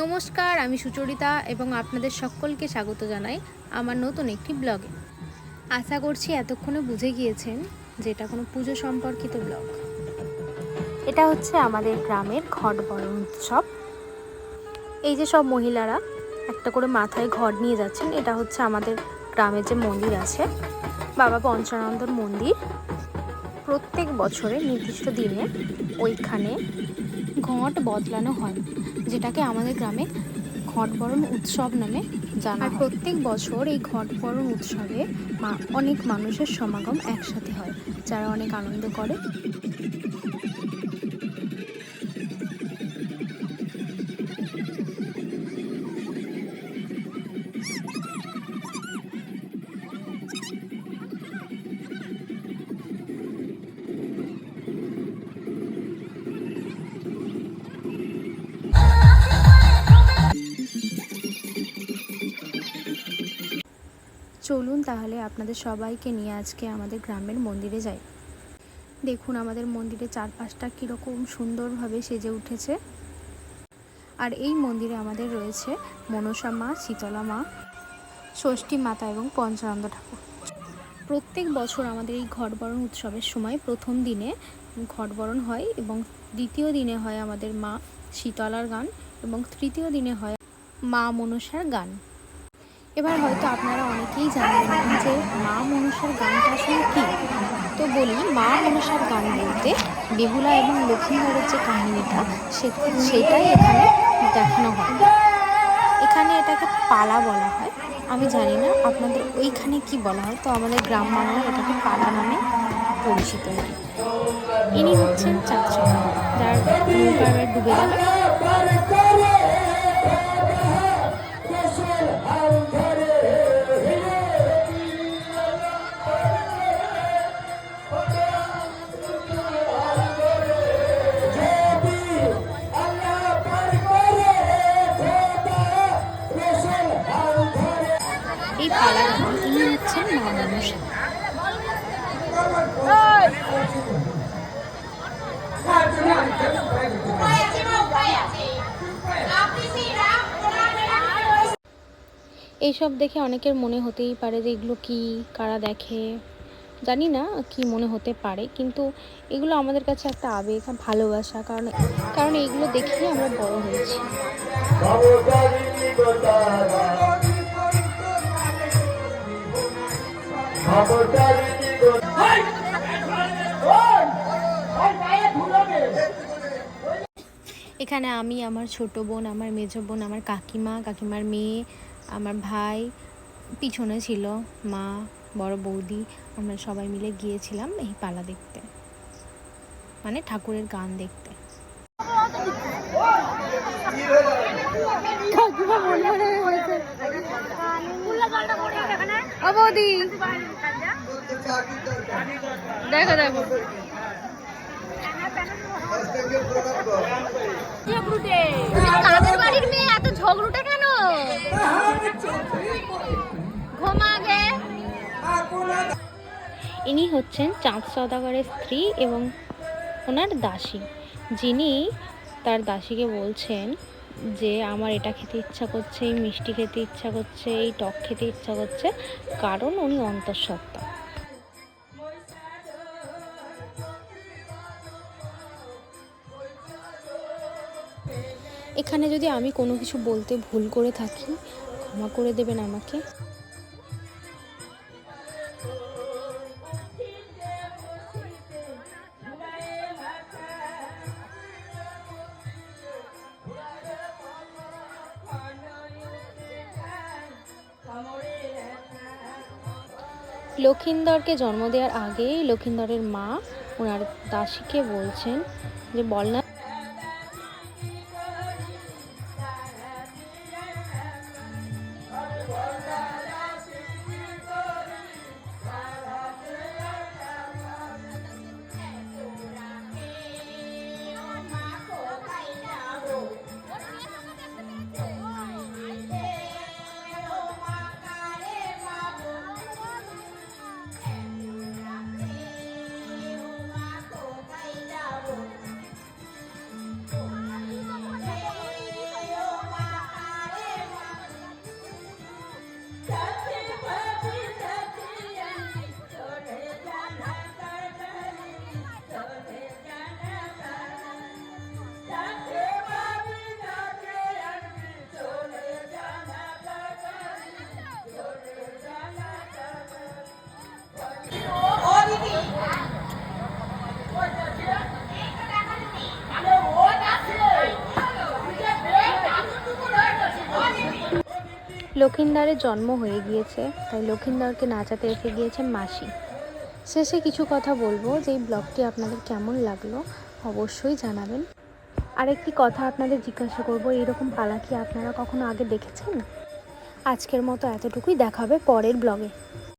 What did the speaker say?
নমস্কার, আমি সুচরিতা এবং আপনাদের সকলকে স্বাগত জানাই আমার নতুন একটি ব্লগে। আশা করছি এতক্ষণে বুঝে গিয়েছেন যে এটা কোনো পুজো সম্পর্কিত ব্লগ। এটা হচ্ছে আমাদের গ্রামের ঘট বরণ উৎসব। এই যে সব মহিলারা একটা করে মাথায় ঘট নিয়ে যাচ্ছেন, এটা হচ্ছে আমাদের গ্রামের যে মন্দির আছে, বাবা পঞ্চানন্দর মন্দির। প্রত্যেক বছরে নির্দিষ্ট দিনে ওইখানে ঘট বদলানো হয়। যেটাকে আমাদের গ্রামে ঘটবরণ উৎসব নামে জানা আর প্রত্যেক বছর এই ঘটবরণ উৎসবে অনেক মানুষের সমাগম একসাথে হয় যারা অনেক আনন্দ করে। চলুন তাহলে আপনাদের সবাইকে নিয়ে আজকে আমাদের গ্রামের মন্দিরে যাই। দেখুন আমাদের মন্দিরের চারপাশটা কীরকম সুন্দরভাবে সেজে উঠেছে। আর এই মন্দিরে আমাদের রয়েছে মনসা মা, শীতলা মা, ষষ্ঠী মাতা এবং পঞ্চানন্দ ঠাকুর। প্রত্যেক বছর আমাদের এই ঘটবরণ উৎসবের সময় প্রথম দিনে ঘটবরণ হয় এবং দ্বিতীয় দিনে হয় আমাদের মা শীতলার গান এবং তৃতীয় দিনে হয় মা মনসার গান। এবার হয়তো আপনারা অনেকেই জানেন যে মা মনসার গানটা আসলে কী? তো বলি, মা মনসার গান বলতে বেহুলা এবং লক্ষ্মীধরের যে কাহিনীটা সেটাই এখানে দেখানো হয়। এখানে এটাকে পালা বলা হয়। আমি জানি না আপনাদের ওইখানে কি বলা হয়, তো আমাদের গ্রাম বাংলায় এটাকে পালা নামে পরিচিত কি ইনি হচ্ছেন চাচা যার ডুবে গেল। এইসব দেখে অনেকের মনে হতেই পারে যে এগুলো কি, কারা দেখে? জানি না কি মনে হতে পারে, কিন্তু এগুলো আমাদের কাছে একটা আবেগ, ভালোবাসা, কারণ কারণ এইগুলো দেখেই আমরা বড় হয়েছি। এখানে আমি, আমার ছোট বোন, আমার মেজ বোন, আমার কাকিমা, কাকিমার মেয়ে আমার ভাই পিছনে ছিল মা বড় বৌদি আমরা সবাই মিলে গিয়েছিলাম এই পালা দেখতে। মানে ঠাকুরের গান দেখতে। দেখো দেখো। কাদের বাড়ির মেয়ে? এত ঝগড়ুটে কেন? ইনি হচ্ছেন চাঁদ সওদাগরের স্ত্রী এবং ওনার দাসী। যিনি তার দাসীকে বলছেন যে, আমার এটা খেতে ইচ্ছা করছে, এই মিষ্টি খেতে ইচ্ছা করছে, এই টক খেতে ইচ্ছা করছে। কারণ উনি অন্তঃসত্ত্বা। এখানে যদি আমি কোনো কিছু বলতে ভুল করে থাকি, ক্ষমা করে দেবেন আমাকে। লক্ষিন্দরকে জন্ম দেওয়ার আগেই লক্ষিন্দরের মা ওনার দাসীকে বলছেন যে বল না লক্ষিন্দারের জন্ম হয়ে গিয়েছে, তাই লক্ষিন্দারকে নাচাতে এসে গিয়েছে মাসি। শেষে কিছু কথা বলব যে এই ব্লগটি আপনাদের কেমন লাগল অবশ্যই জানাবেন। আরেকটি কথা আপনাদের জিজ্ঞাসা করব এইরকম পালা কি আপনারা কখনো আগে দেখেছেন? আজকের মতো এতটুকুই দেখাবে পরের ব্লগে।